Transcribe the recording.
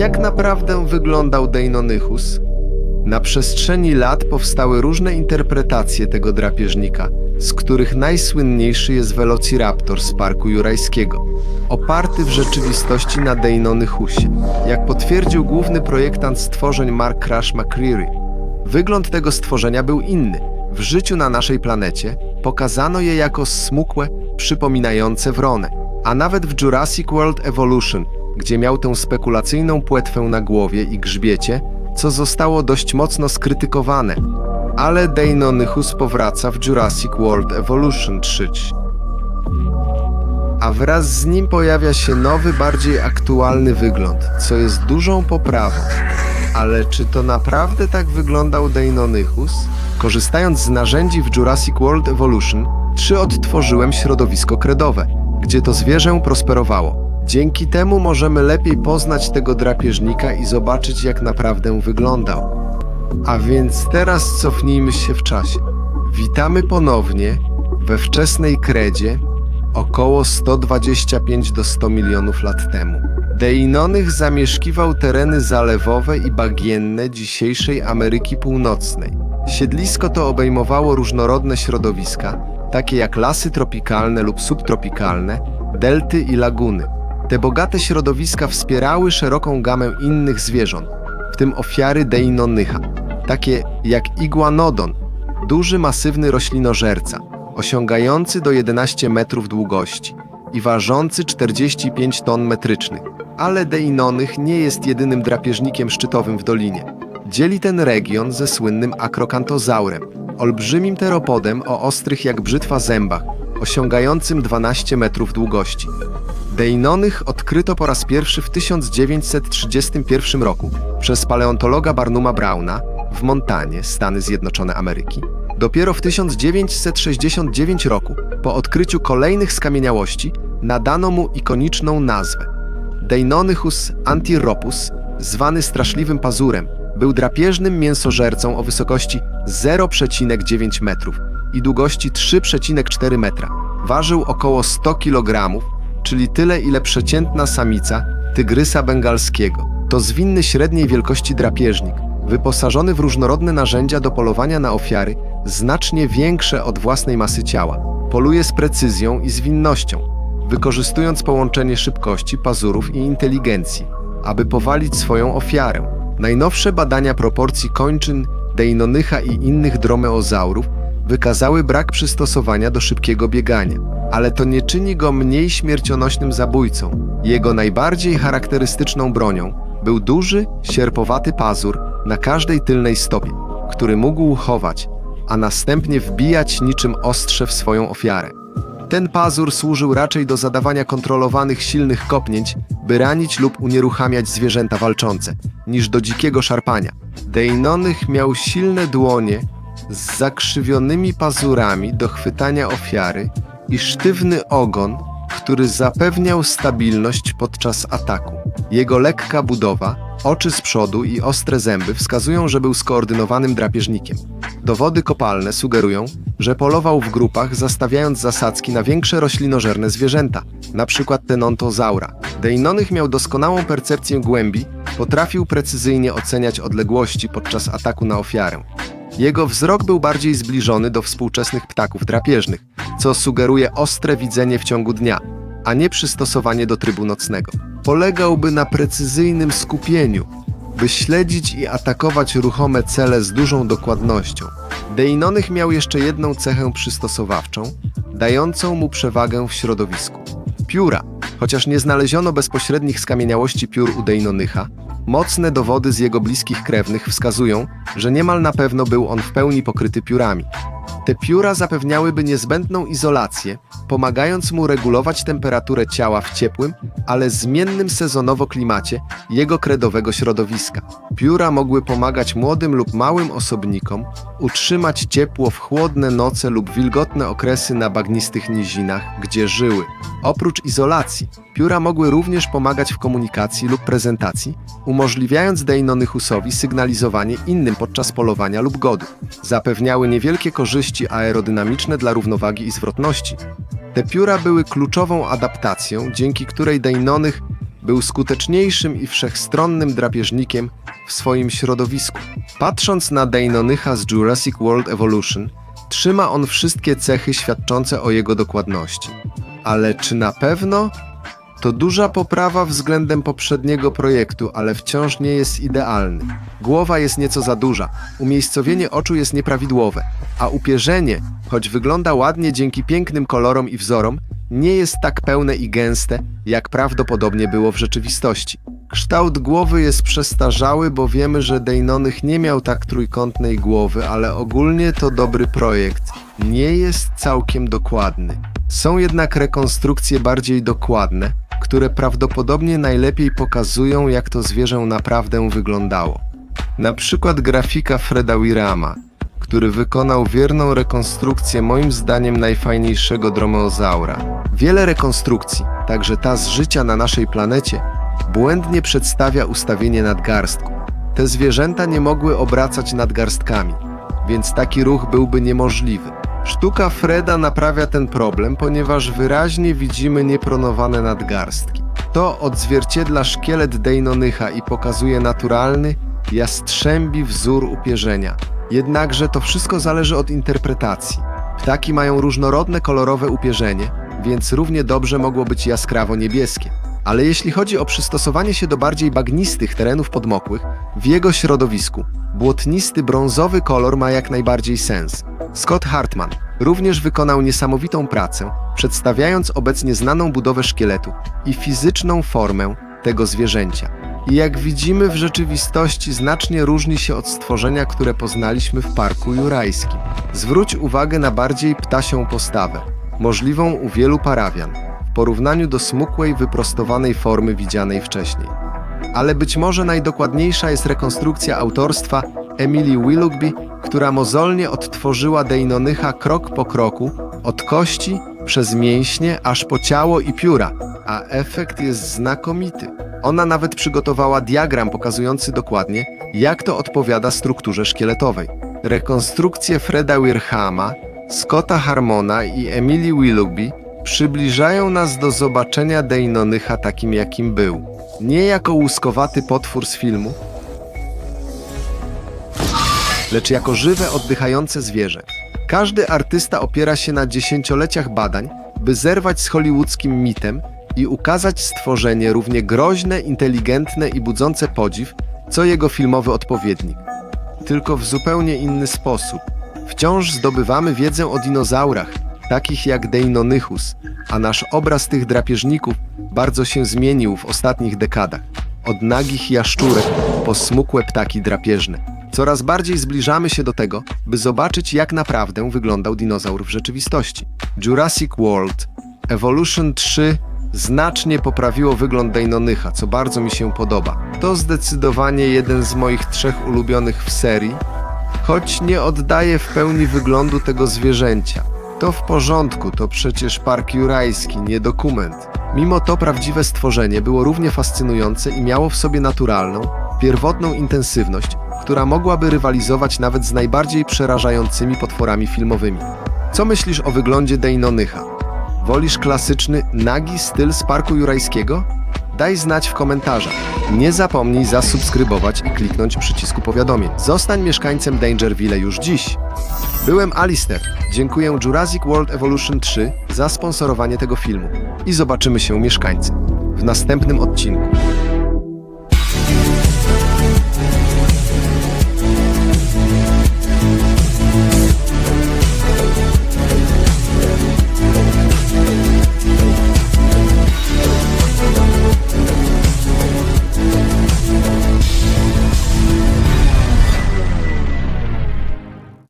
Jak naprawdę wyglądał Deinonychus? Na przestrzeni lat powstały różne interpretacje tego drapieżnika, z których najsłynniejszy jest Velociraptor z Parku Jurajskiego, oparty w rzeczywistości na Deinonychusie, jak potwierdził główny projektant stworzeń Mark Crash McCreary. Wygląd tego stworzenia był inny. W życiu na naszej planecie pokazano je jako smukłe, przypominające wronę, a nawet w Jurassic World Evolution, gdzie miał tę spekulacyjną płetwę na głowie i grzbiecie, co zostało dość mocno skrytykowane. Ale Deinonychus powraca w Jurassic World Evolution 3. A wraz z nim pojawia się nowy, bardziej aktualny wygląd, co jest dużą poprawą. Ale czy to naprawdę tak wyglądał Deinonychus? Korzystając z narzędzi w Jurassic World Evolution 3 odtworzyłem środowisko kredowe, gdzie to zwierzę prosperowało. Dzięki temu możemy lepiej poznać tego drapieżnika i zobaczyć jak naprawdę wyglądał. A więc teraz cofnijmy się w czasie. Witamy ponownie we wczesnej kredzie około 125 do 100 milionów lat temu. Deinonych zamieszkiwał tereny zalewowe i bagienne dzisiejszej Ameryki Północnej. Siedlisko to obejmowało różnorodne środowiska, takie jak lasy tropikalne lub subtropikalne, delty i laguny. Te bogate środowiska wspierały szeroką gamę innych zwierząt, w tym ofiary Deinonycha, takie jak iguanodon, duży masywny roślinożerca, osiągający do 11 metrów długości i ważący 45 ton metrycznych. Ale Deinonych nie jest jedynym drapieżnikiem szczytowym w dolinie. Dzieli ten region ze słynnym akrokantozaurem, olbrzymim teropodem o ostrych jak brzytwa zębach, osiągającym 12 metrów długości. Deinonych odkryto po raz pierwszy w 1931 roku przez paleontologa Barnuma Browna w Montanie, Stany Zjednoczone Ameryki. Dopiero w 1969 roku, po odkryciu kolejnych skamieniałości, nadano mu ikoniczną nazwę. Deinonychus antiropus, zwany straszliwym pazurem, był drapieżnym mięsożercą o wysokości 0,9 metrów i długości 3,4 metra. Ważył około 100 kg, czyli tyle ile przeciętna samica tygrysa bengalskiego. To zwinny średniej wielkości drapieżnik, wyposażony w różnorodne narzędzia do polowania na ofiary, znacznie większe od własnej masy ciała. Poluje z precyzją i zwinnością, wykorzystując połączenie szybkości, pazurów i inteligencji, aby powalić swoją ofiarę. Najnowsze badania proporcji kończyn Deinonycha i innych dromeozaurów wykazały brak przystosowania do szybkiego biegania, ale to nie czyni go mniej śmiercionośnym zabójcą. Jego najbardziej charakterystyczną bronią był duży, sierpowaty pazur na każdej tylnej stopie, który mógł chować, a następnie wbijać niczym ostrze w swoją ofiarę. Ten pazur służył raczej do zadawania kontrolowanych silnych kopnięć, by ranić lub unieruchamiać zwierzęta walczące, niż do dzikiego szarpania. Deinonych miał silne dłonie z zakrzywionymi pazurami do chwytania ofiary i sztywny ogon, który zapewniał stabilność podczas ataku. Jego lekka budowa, oczy z przodu i ostre zęby wskazują, że był skoordynowanym drapieżnikiem. Dowody kopalne sugerują, że polował w grupach, zastawiając zasadzki na większe roślinożerne zwierzęta, np. tenontozaura. Deinonych miał doskonałą percepcję głębi, potrafił precyzyjnie oceniać odległości podczas ataku na ofiarę. Jego wzrok był bardziej zbliżony do współczesnych ptaków drapieżnych, co sugeruje ostre widzenie w ciągu dnia, a nie przystosowanie do trybu nocnego. Polegałby na precyzyjnym skupieniu, by śledzić i atakować ruchome cele z dużą dokładnością. Deinonych miał jeszcze jedną cechę przystosowawczą, dającą mu przewagę w środowisku. Pióra. Chociaż nie znaleziono bezpośrednich skamieniałości piór u Deinonycha, mocne dowody z jego bliskich krewnych wskazują, że niemal na pewno był on w pełni pokryty piórami. Te pióra zapewniałyby niezbędną izolację, pomagając mu regulować temperaturę ciała w ciepłym, ale zmiennym sezonowo klimacie jego kredowego środowiska. Pióra mogły pomagać młodym lub małym osobnikom utrzymać ciepło w chłodne noce lub wilgotne okresy na bagnistych nizinach, gdzie żyły. Oprócz izolacji, pióra mogły również pomagać w komunikacji lub prezentacji, umożliwiając Deinonychusowi sygnalizowanie innym podczas polowania lub godu. Zapewniały niewielkie korzyści aerodynamiczne dla równowagi i zwrotności. Te pióra były kluczową adaptacją, dzięki której Deinonych był skuteczniejszym i wszechstronnym drapieżnikiem w swoim środowisku. Patrząc na Deinonycha z Jurassic World Evolution, trzyma on wszystkie cechy świadczące o jego dokładności. Ale czy na pewno? To duża poprawa względem poprzedniego projektu, ale wciąż nie jest idealny. Głowa jest nieco za duża, umiejscowienie oczu jest nieprawidłowe, a upierzenie, choć wygląda ładnie dzięki pięknym kolorom i wzorom, nie jest tak pełne i gęste, jak prawdopodobnie było w rzeczywistości. Kształt głowy jest przestarzały, bo wiemy, że Deinonych nie miał tak trójkątnej głowy, ale ogólnie to dobry projekt. Nie jest całkiem dokładny. Są jednak rekonstrukcje bardziej dokładne, które prawdopodobnie najlepiej pokazują, jak to zwierzę naprawdę wyglądało. Na przykład grafika Freda Wirama, który wykonał wierną rekonstrukcję moim zdaniem najfajniejszego dromeozaura. Wiele rekonstrukcji, także ta z życia na naszej planecie, błędnie przedstawia ustawienie nadgarstku. Te zwierzęta nie mogły obracać nadgarstkami, więc taki ruch byłby niemożliwy. Sztuka Freda naprawia ten problem, ponieważ wyraźnie widzimy niepronowane nadgarstki. To odzwierciedla szkielet Deinonycha i pokazuje naturalny, jastrzębi wzór upierzenia. Jednakże to wszystko zależy od interpretacji. Ptaki mają różnorodne kolorowe upierzenie, więc równie dobrze mogło być jaskrawo niebieskie. Ale jeśli chodzi o przystosowanie się do bardziej bagnistych terenów podmokłych, w jego środowisku błotnisty brązowy kolor ma jak najbardziej sens. Scott Hartman również wykonał niesamowitą pracę, przedstawiając obecnie znaną budowę szkieletu i fizyczną formę tego zwierzęcia. I jak widzimy w rzeczywistości znacznie różni się od stworzenia, które poznaliśmy w Parku Jurajskim. Zwróć uwagę na bardziej ptasią postawę, możliwą u wielu parawian, porównaniu do smukłej, wyprostowanej formy widzianej wcześniej. Ale być może najdokładniejsza jest rekonstrukcja autorstwa Emily Willoughby, która mozolnie odtworzyła Deinonycha krok po kroku, od kości przez mięśnie aż po ciało i pióra, a efekt jest znakomity. Ona nawet przygotowała diagram pokazujący dokładnie, jak to odpowiada strukturze szkieletowej. Rekonstrukcje Freda Wirhama, Scotta Harmona i Emily Willoughby przybliżają nas do zobaczenia Deinonycha takim, jakim był. Nie jako łuskowaty potwór z filmu, lecz jako żywe, oddychające zwierzę. Każdy artysta opiera się na dziesięcioleciach badań, by zerwać z hollywoodzkim mitem i ukazać stworzenie równie groźne, inteligentne i budzące podziw, co jego filmowy odpowiednik. Tylko w zupełnie inny sposób. Wciąż zdobywamy wiedzę o dinozaurach, takich jak Deinonychus, a nasz obraz tych drapieżników bardzo się zmienił w ostatnich dekadach. Od nagich jaszczurek po smukłe ptaki drapieżne. Coraz bardziej zbliżamy się do tego, by zobaczyć, jak naprawdę wyglądał dinozaur w rzeczywistości. Jurassic World Evolution 3 znacznie poprawiło wygląd Deinonycha, co bardzo mi się podoba. To zdecydowanie jeden z moich trzech ulubionych w serii, choć nie oddaje w pełni wyglądu tego zwierzęcia. To w porządku, to przecież park jurajski, nie dokument. Mimo to prawdziwe stworzenie było równie fascynujące i miało w sobie naturalną, pierwotną intensywność, która mogłaby rywalizować nawet z najbardziej przerażającymi potworami filmowymi. Co myślisz o wyglądzie Deinonycha? Wolisz klasyczny, nagi styl z parku jurajskiego? Daj znać w komentarzach. Nie zapomnij zasubskrybować i kliknąć przycisku powiadomień. Zostań mieszkańcem Dangerville już dziś. Byłem Alister. Dziękuję Jurassic World Evolution 3 za sponsorowanie tego filmu. I zobaczymy się mieszkańcy w następnym odcinku.